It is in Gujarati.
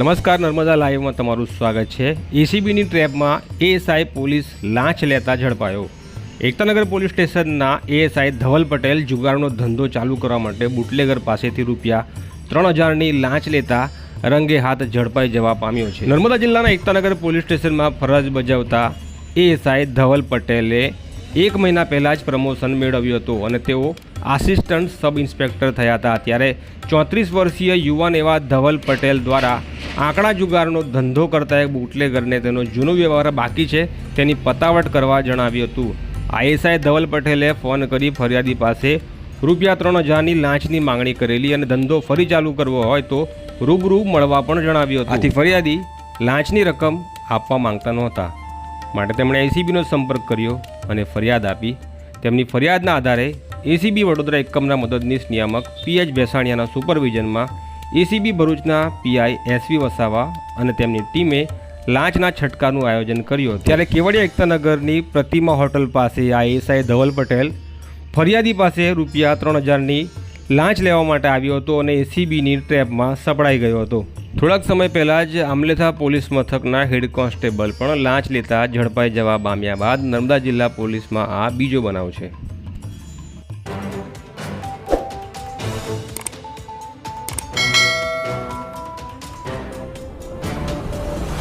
નમસ્કાર નર્મદા લાઈવમાં તમારું સ્વાગત છે. એસીબીની ટ્રેપમાં એએસઆઈ પોલીસ લાંચ લેતા ઝડપાયો. એકતાનગર પોલીસ સ્ટેશનના એએસઆઈ ધવલ પટેલ જુગારનો ધંધો ચાલુ કરવા માટે બુટલેગર પાસેથી રૂપિયા ત્રણ હજારની લાંચ લેતા રંગે હાથ ઝડપાઈ જવા પામ્યો છે. નર્મદા જિલ્લાના એકતાનગર પોલીસ સ્ટેશનમાં ફરજ બજાવતા એએસઆઈ ધવલ પટેલે એક મહિના પહેલાં જ પ્રમોશન મેળવ્યું હતું અને તેઓ આસિસ્ટન્ટ સબ ઇન્સ્પેક્ટર થયા હતા. ત્યારે ચોત્રીસ વર્ષીય યુવાન એવા ધવલ પટેલ દ્વારા આંકડા જુગારનો ધંધો કરતા એક બુટલેગરને તેનો જૂનો વ્યવહાર બાકી છે તેની પતાવટ કરવા જણાવ્યું હતું. આઈએસઆઈ ધવલ પટેલે ફોન કરી ફરિયાદી પાસે રૂપિયા ત્રણ હજારની લાંચની માંગણી કરેલી અને ધંધો ફરી ચાલુ કરવો હોય તો રૂબરૂ મળવા પણ જણાવ્યું હતું. આથી ફરિયાદી લાંચની રકમ આપવા માંગતા નહોતા. માટે તેમણે એસીબીનો સંપર્ક કર્યો. અને ફરિયાદ આપી. તેમની ફરિયાદના આધારે એસીબી વડોદરા એકમના મદદનીશ નિયામક પીએચ ભેસાણિયાના સુપરવિઝનમાં એસીબી ભરૂચના પીઆઈ એસવી વસાવા અને તેમની ટીમે લાંચના છટકાનું આયોજન કર્યું ત્યારે કેવડિયા એકતાનગરની પ્રતિમા હોટલ પાસે આઈએસઆઈ ધવલ પટેલ ફરિયાદી પાસે રૂપિયા ત્રણ હજારની લાંચ લેવા માટે આવ્યો હતો અને એસીબીની ટ્રેપમાં સપડાઈ ગયો હતો. થોડાક સમય પહેલાં જ આમલેથા પોલીસ મથકના હેડ કોન્સ્ટેબલ પણ લાંચ લેતા ઝડપાઈ જવા પામ્યા બાદ નર્મદા જિલ્લા પોલીસમાં આ બીજો બનાવ છે.